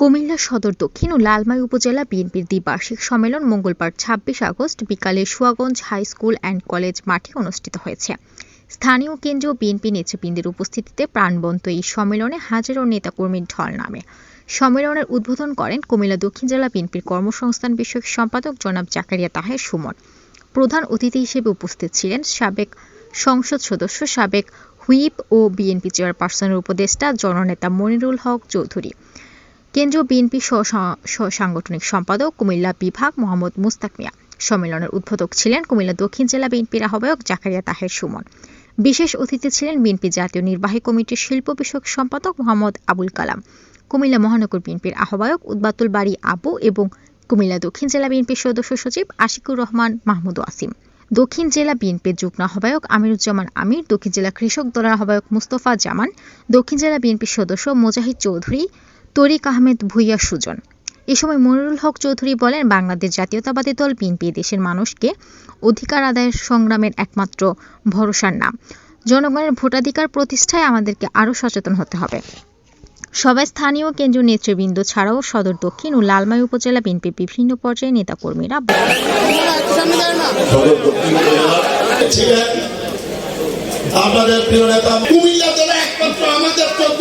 কুমিল্লা সদর দক্ষিণ ও লালমাই উপজেলা বিএনপির দ্বিবার্ষিক সম্মেলন মঙ্গলবার, ছাব্বিশ আগস্ট বিকালে Suyaganj high school and college মাঠে অনুষ্ঠিত হয়েছে। স্থানীয় কেন্দ্রীয় বিএনপি নেতৃবৃন্দের উপস্থিতিতে প্রাণবন্ত এই সম্মেলনে হাজারো নেতাকর্মীর ঢল নামে। সম্মেলনের উদ্বোধন করেন কুমিল্লা দক্ষিণ জেলা বিএনপির কর্মসংস্থান বিষয়ক সম্পাদক জনাব জাকারিয়া তাহের সুমন। প্রধান অতিথি হিসেবে উপস্থিত ছিলেন সাবেক সংসদ সদস্য, সাবেক হুইপ ও বিএনপি চেয়ারপারসনের উপদেষ্টা জননেতা মনিরুল হক চৌধুরী। কেন্দ্রীয় বিএনপি সাংগঠনিক সম্পাদক কুমিল্লা বিভাগ মোহাম্মদ মুস্তাক মিয়া। সম্মেলনের উদ্বোধক ছিলেন কুমিল্লা দক্ষিণ জেলা বিএনপির আহ্বায়ক জাকারিয়া তাহের সুমন। বিশেষ অতিথি ছিলেন বিএনপি জাতীয় নির্বাহী কমিটির শিল্প বিষয়ক সম্পাদক মোহাম্মদ আবুল কালাম। কুমিল্লা মহানগর বিএনপির আহ্বায়ক উদ্বাতুল বাড়ি আবু এবং কুমিল্লা দক্ষিণ জেলা বিএনপির সদস্য সচিব আশিকুর রহমান মাহমুদ ওয়াসিম। দক্ষিণ জেলা বিএনপির যুগ্ম আহ্বায়ক আমিরুজ্জামান আমির, দক্ষিণ জেলা কৃষক দলের আহ্বায়ক মুস্তফা জামান, দক্ষিণ জেলা বিএনপির সদস্য মোজাহিদ চৌধুরী তরিক আহমেদ ভুইয়া সুজন। এ সময় মনিরুল হক চৌধুরী বলেন, বাংলাদেশ জাতীয়তাবাদী দল বিএনপি দেশের মানুষকে অধিকার আদায়ের সংগ্রামের একমাত্র ভরসার নাম। জনগণের ভোটাধিকার প্রতিষ্ঠায় আমাদেরকে আরও সচেতন হতে হবে। সবাই স্থানীয় কেন্দ্রীয় নেতৃবৃন্দ ছাড়াও সদর দক্ষিণ ও লালমাই উপজেলা বিএনপির বিভিন্ন পর্যায়ে নেতাকর্মীরা আপনাদের প্রিয় নেতা কুমিল্লা জেলা একমাত্র আমাদের চোদ্দ